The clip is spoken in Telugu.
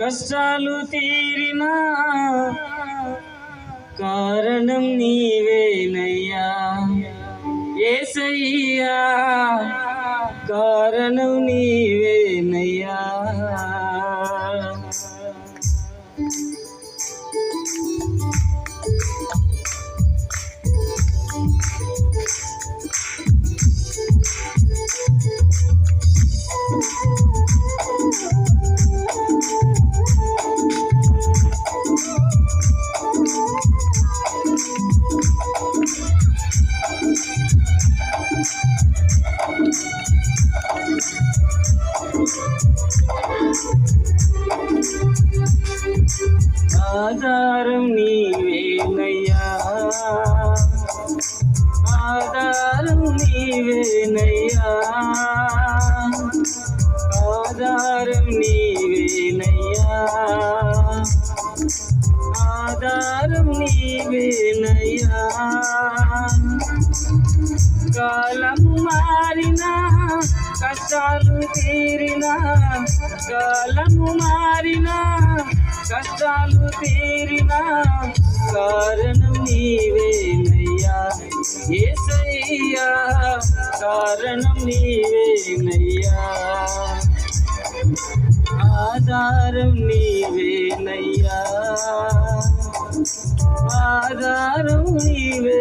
కష్టాలు తీరినా కారణం నీవేనయ్యా. ఏసయ్యా కారణం నీవేనయ్యా. ఆధారం నీవేనయ్యా. ఆధారం నీవేనయ్యా. ఆధారం నీవేనయ్యా. ఆధారం నీవేనయ్యా. కాలం మారినా కష్టాలు తీరినా కాలము మారినా కష్టాలు తీరినా కారణం నీవేనయ్యా. ఏసయ్యా కారణం నీవేనయ్యా. ఆధారం నీవేనయ్యా. ఆధారం నీవే